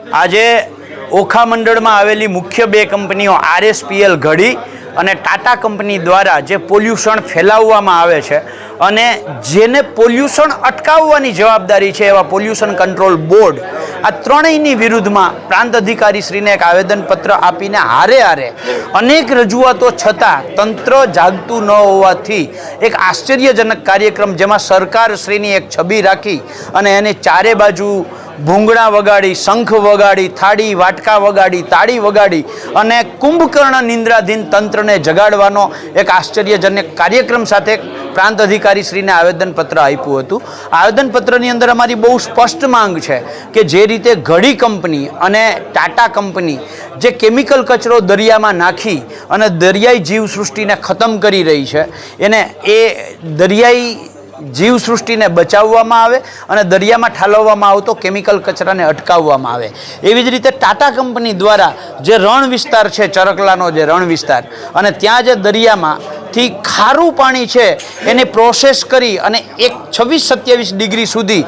આજે ઓખા મંડળમાં આવેલી મુખ્ય બે કંપનીઓ આરએસપીએલ ઘડી અને ટાટા કંપની દ્વારા જે પોલ્યુશન ફેલાવવામાં આવે છે અને જેને પોલ્યુશન અટકાવવાની જવાબદારી છે એવા પોલ્યુશન કંટ્રોલ બોર્ડ, આ ત્રણેયની વિરુદ્ધમાં પ્રાંત અધિકારી શ્રીને એક આવેદનપત્ર આપીને હારે હારે અનેક રજૂઆતો છતાં તંત્ર જાગતું ન હોવાથી એક આશ્ચર્યજનક કાર્યક્રમ જેમાં સરકાર શ્રીની એક છબી રાખી અને એને ચારે બાજુ ભૂંગળા વગાડી, શંખ વગાડી, થાળી, વાટકા વગાડી, તાળી વગાડી અને કુંભકર્ણ નિંદ્રાધીન તંત્રને જગાડવાનો એક આશ્ચર્યજનક કાર્યક્રમ સાથે પ્રાંત અધિકારી શ્રીને આવેદનપત્ર આપ્યું હતું. આવેદનપત્રની અંદર અમારી બહુ સ્પષ્ટ માંગ છે કે જે રીતે ઘડી કંપની અને ટાટા કંપની જે કેમિકલ કચરો દરિયામાં નાખી અને દરિયાઈ જીવસૃષ્ટિને ખતમ કરી રહી છે, એને એ દરિયાઈ જીવસૃષ્ટિને બચાવવામાં આવે અને દરિયામાં ઠાલવવામાં આવતો કેમિકલ કચરાને અટકાવવામાં આવે. એવી જ રીતે ટાટા કંપની દ્વારા જે રણ વિસ્તાર છે, ચરકલાનો જે રણ વિસ્તાર, અને ત્યાં જે દરિયામાં થી ખારું પાણી છે, એની પ્રોસેસ કરી અને એક છવ્વીસ સત્યાવીસ ડિગ્રી સુધી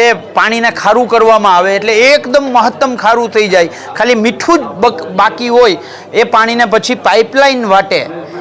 એ પાણીને ખારું કરવામાં આવે એટલે એકદમ મહત્તમ ખારું થઈ જાય. ખાલી મીઠું જ બાકી હોય એ પાણીને પછી પાઇપલાઇન વાટે.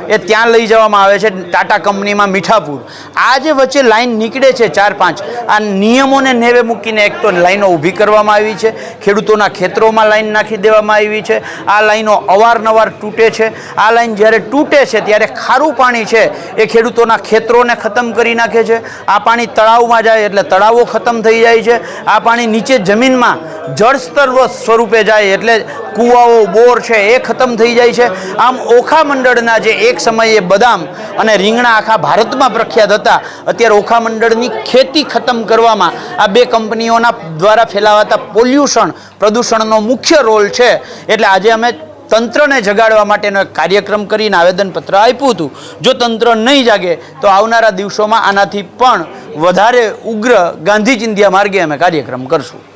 એ ત્યાં લઈ જવામાં આવે છે ટાટા કંપનીમાં મીઠાપુર. આ જે વચ્ચે લાઈન નીકળે છે ચાર પાંચ, આ નિયમોને નેવે મૂકીને એક તો લાઈનો ઊભી કરવામાં આવી છે, ખેડૂતોના ખેતરોમાં લાઈન નાખી દેવામાં આવી છે, આ લાઈનો અવારનવાર તૂટે છે, આ લાઈન જ્યારે તૂટે છે ત્યારે ખારું પાણી છે, એ ખેડૂતોના ખેતરોને ખતમ કરી નાખે છે, આ પાણી તળાવમાં જાય એટલે તળાવો ખતમ થઈ જાય છે, આ પાણી નીચે જમીનમાં જળસ્તર સ્વરૂપે જાય એટલે કૂવાઓ, બોર છે, એ ખતમ થઈ જાય છે. આમ ઓખા મંડળના જે એક સમયે બદામ અને રીંગણા આખા ભારતમાં પ્રખ્યાત હતા, અત્યારે ઓખા મંડળની ખેતી ખતમ કરવામાં આ બે કંપનીઓના દ્વારા ફેલાવાતા પોલ્યુશન, પ્રદૂષણનો મુખ્ય રોલ છે. એટલે આજે અમે તંત્રને જગાડવા માટેનો એક કાર્યક્રમ કરીને આવેદનપત્ર આપ્યું હતું. જો તંત્ર નહીં જાગે, તો આવનારા દિવસોમાં આનાથી પણ વધારે ઉગ્ર ગાંધી ચિંધ્યા માર્ગે અમે કાર્યક્રમ કરશું.